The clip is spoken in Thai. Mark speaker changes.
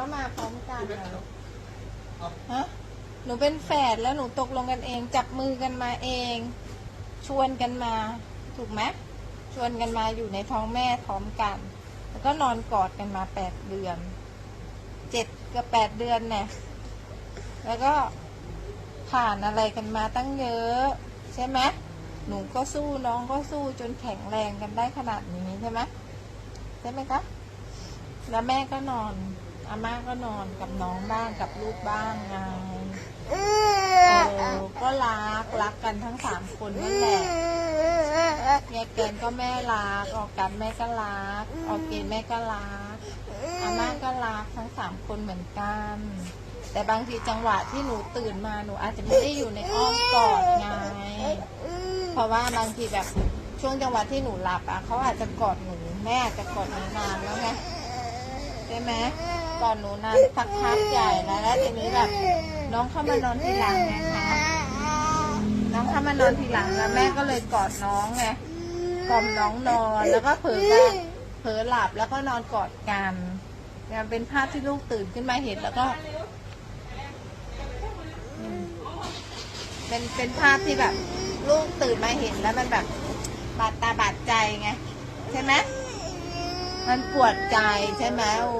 Speaker 1: ว่ามาพร้อมกันเหรอลูกฮะหนูเป็นแฝดแล้วหนูตกลงกันเอง จับมือกันมาเอง ชวนกันมา ถูกไหมชวนกันมาอยู่ในท้องแม่พร้อมกัน แล้วก็นอนกอดกันมาแปดเดือนเจ็ดกับแปดเดือนเนี่ยแล้วก็ผ่านอะไรกันมาตั้งเยอะ ใช่ไหมหนูก็สู้น้องก็สู้จนแข็งแรงกันได้ขนาดนี้ใช่ไหมใช่ไหมคะแล้วแม่ก็นอน อาม่าก็นอนกับน้องบ้างกับลูกบ้างไงเออก็รักรักกันทั้งสามคนนั่นแหละยายเกณฑ์ก็แม่รัก ออกกันแม่ก็รัก ออกเกณฑ์แม่ก็รัก อาม่าก็รักทั้งสามคนเหมือนกัน แต่บางทีจังหวะที่หนูตื่นมาหนูอาจจะไม่ได้อยู่ในอ้อมกอดไง เพราะว่าบางทีแบบช่วงจังหวะที่หนูหลับอะเขาอาจจะกอดหนูแม่อาจจะกอดหนูนานแล้วไงใช่ไหม กอดหนูนานสักพักใหญ่แล้วแล้วทีนี้แบบน้องเข้ามานอนทีหลังไงคะน้องเข้ามานอนทีหลังแล้วแม่ก็เลยกอดน้องไงกล่อมน้องนอนแล้วก็เผลอก็เผลอหลับแล้วก็นอนกอดกันเนี่ยเป็นภาพที่ลูกตื่นขึ้นมาเห็นแล้วก็ เป็นเป็นภาพที่แบบ ลูกตื่นมาเห็นแล้วมันแบบบาดตาบาดใจไง ใช่ไหมมันปวดใจใช่ไหมโอ้